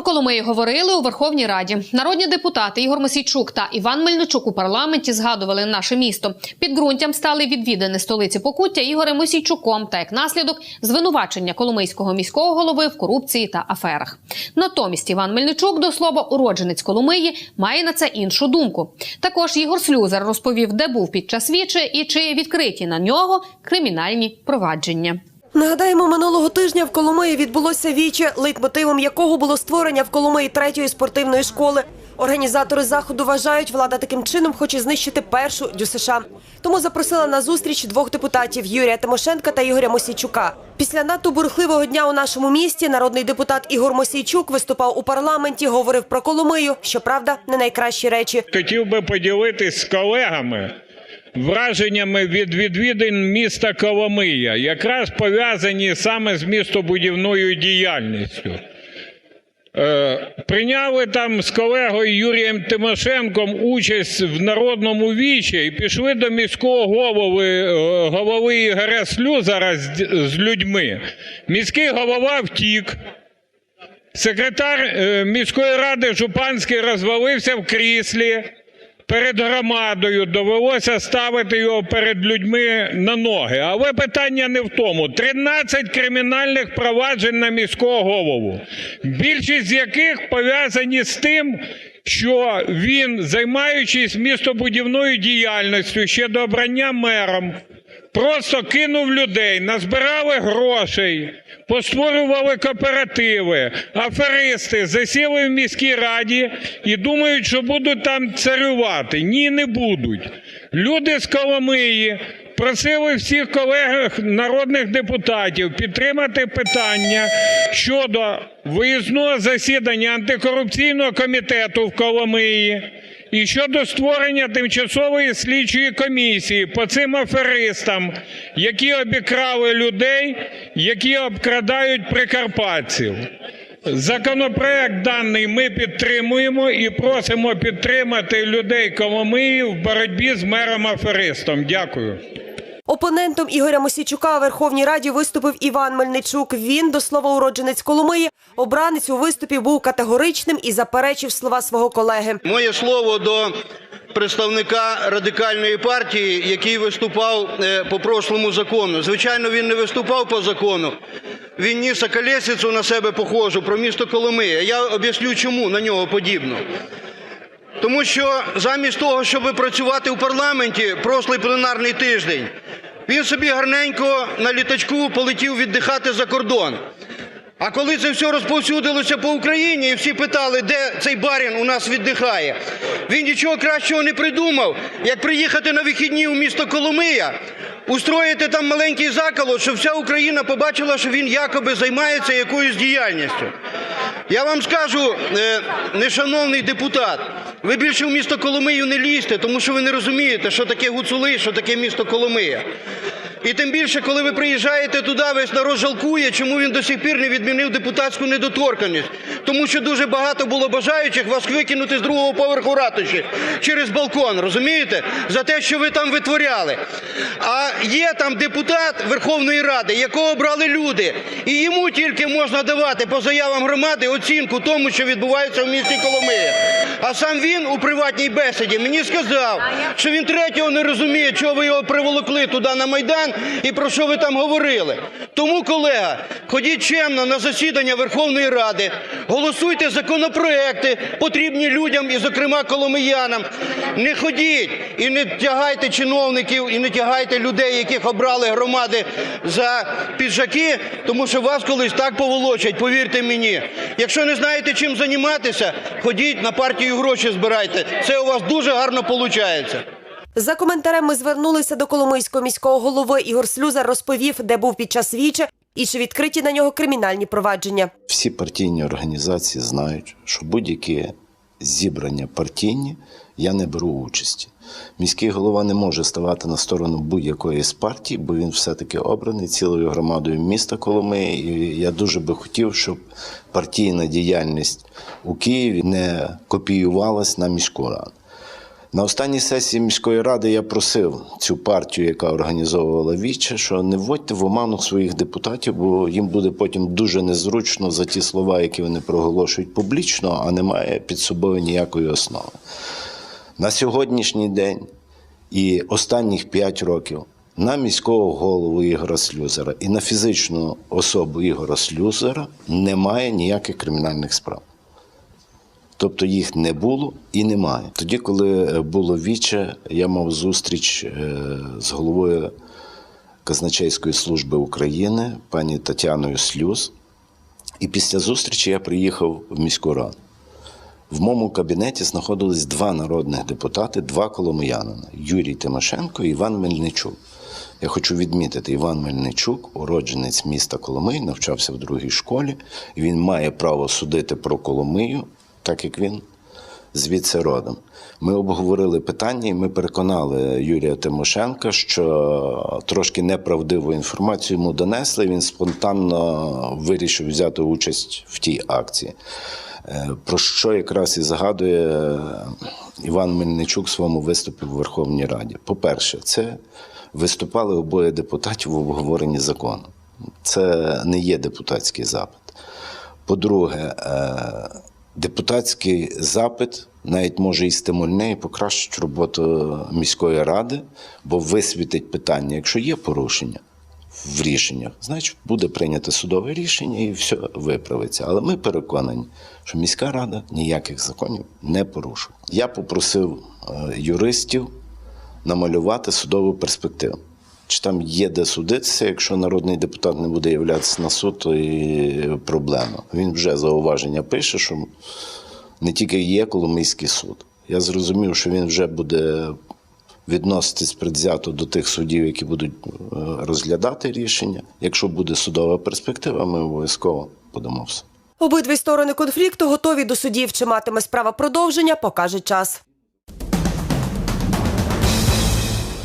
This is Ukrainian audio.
Про Коломию говорили у Верховній Раді. Народні депутати Ігор Мосійчук та Іван Мельничук у парламенті згадували наше місто. Підґрунтям стали відвідини столиці Покуття Ігорем Мосійчуком та як наслідок звинувачення Коломийського міського голови в корупції та аферах. Натомість Іван Мельничук, до слова, уродженець Коломиї, має на це іншу думку. Також Ігор Слюзар розповів, де був під час вічі і чи відкриті на нього кримінальні провадження. Нагадаємо, минулого тижня в Коломиї відбулося віче, лейтмотивом якого було створення в Коломиї третьої спортивної школи. Організатори заходу вважають, влада таким чином хоче знищити першу ДЮСШ. Тому запросила на зустріч двох депутатів Юрія Тимошенка та Ігоря Мосійчука. Після надто бурхливого дня у нашому місті народний депутат Ігор Мосійчук виступав у парламенті, говорив про Коломию. Щоправда, не найкращі речі. Хотів би поділитись з колегами враженнями від відвідин міста Коломия, якраз пов'язані саме з містобудівною діяльністю. Е, прийняли там з колегою Юрієм Тимошенком участь в народному вічі і пішли до міського голови, е, голови Ігоря Слюзара з, людьми. Міський голова втік. Секретар е, міської ради Жупанський розвалився в кріслі перед громадою. Довелося ставити його перед людьми на ноги. Але питання не в тому. 13 кримінальних проваджень на міського голову, більшість з яких пов'язані з тим, що він, займаючись містобудівною діяльністю ще до обрання мером, Просто кинув людей, назбирали грошей, постворювали кооперативи, аферисти засіли в міській раді і думають, що будуть там царювати. Ні, не будуть. Люди з Коломиї просили всіх колег народних депутатів підтримати питання щодо виїзного засідання антикорупційного комітету в Коломиї. І щодо створення тимчасової слідчої комісії по цим аферистам, які обікрали людей, які обкрадають прикарпатців. Законопроект даний ми підтримуємо і просимо підтримати людей Коломиї в боротьбі з мером аферистом. Дякую. Опонентом Ігоря Мосійчука у Верховній Раді виступив Іван Мельничук. Він, до слова, уродженець Коломиї, обранець у виступі був категоричним і заперечив слова свого колеги. Моє слово до представника радикальної партії, який виступав е, по прошлому закону. Звичайно, він не виступав по закону. Він ніс околесицю на себе похожу про місто Коломия. Я об'ясню, чому на нього подібно. Тому що замість того, щоб працювати у парламенті прошлий пленарний тиждень, він собі гарненько на літачку полетів віддихати за кордон. А коли це все розповсюдилося по Україні, і всі питали, де цей барін у нас віддихає, він нічого кращого не придумав, як приїхати на вихідні у місто Коломия, устроїти там маленький заколот, щоб вся Україна побачила, що він якоби займається якоюсь діяльністю. Я вам скажу, е, нешановний депутат, ви більше в місто Коломию не лізьте, тому що ви не розумієте, що таке гуцули, що таке місто Коломия. І тим більше, коли ви приїжджаєте туди, весь народ жалкує, чому він до сих пір не відмінив депутатську недоторканність. Тому що дуже багато було бажаючих вас викинути з другого поверху ратуші через балкон, розумієте? За те, що ви там витворяли. А є там депутат Верховної Ради, якого обрали люди, і йому тільки можна давати по заявам громади оцінку тому, що відбувається в місті Коломия. А сам він у приватній бесіді мені сказав, що він третього не розуміє, чого ви його приволокли туди на Майдан і про що ви там говорили. Тому, колега, ходіть чемно на засідання Верховної Ради, голосуйте законопроекти, потрібні людям і, зокрема, коломиянам. Не ходіть і не тягайте чиновників, і не тягайте людей, яких обрали громади за піджаки, тому що вас колись так поволочать, повірте мені. Якщо не знаєте, чим займатися, ходіть на партію гроші збирайте. Це у вас дуже гарно виходить. За коментарем ми звернулися до Коломийського міського голови. Ігор Слюза розповів, де був під час віче і чи відкриті на нього кримінальні провадження. Всі партійні організації знають, що будь-які зібрання партійні я не беру участі. Міський голова не може ставати на сторону будь-якої з партій, бо він все-таки обраний цілою громадою міста Коломиї. І я дуже би хотів, щоб партійна діяльність у Києві не копіювалась на міську раду. На останній сесії міської ради я просив цю партію, яка організовувала віче, що не вводьте в оману своїх депутатів, бо їм буде потім дуже незручно за ті слова, які вони проголошують публічно, а немає під собою ніякої основи. На сьогоднішній день і останніх 5 років на міського голову Ігора Слюзера і на фізичну особу Ігора Слюзера немає ніяких кримінальних справ. Тобто їх не було і немає. Тоді, коли е, було віче, я мав зустріч е, з головою Казначейської служби України, пані Тетяною Слюз. І після зустрічі я приїхав в міську раду. В моєму кабінеті знаходились два народних депутати, два коломиянина Юрій Тимошенко і Іван Мельничук. Я хочу відмітити, Іван Мельничук, уродженець міста Коломий, навчався в другій школі, і він має право судити про Коломию, так як він звідси родом. Ми обговорили питання, і ми переконали Юрія Тимошенка, що трошки неправдиву інформацію йому донесли. Він спонтанно вирішив взяти участь в тій акції. Е, Про що якраз і згадує е, Іван Мельничук в своєму виступі в Верховній Раді. По-перше, це виступали обоє депутатів в обговоренні закону. Це не є депутатський запит. По-друге, е, депутатський запит навіть може і стимульне, і покращить роботу міської ради, бо висвітить питання, якщо є порушення в рішеннях, значить буде прийнято судове рішення і все виправиться. Але ми переконані, що міська рада ніяких законів не порушує. Я попросив е, юристів намалювати судову перспективу. Чи там є де судитися, якщо народний депутат не буде являтися на суд, то і проблема. Він вже зауваження пише, що не тільки є Коломийський суд. Я зрозумів, що він вже буде відноситись предвзято до тих судів, які будуть е, розглядати рішення. Якщо буде судова перспектива, ми обов'язково подамо все. Обидві сторони конфлікту готові до судів. Чи матиме справа продовження, покаже час.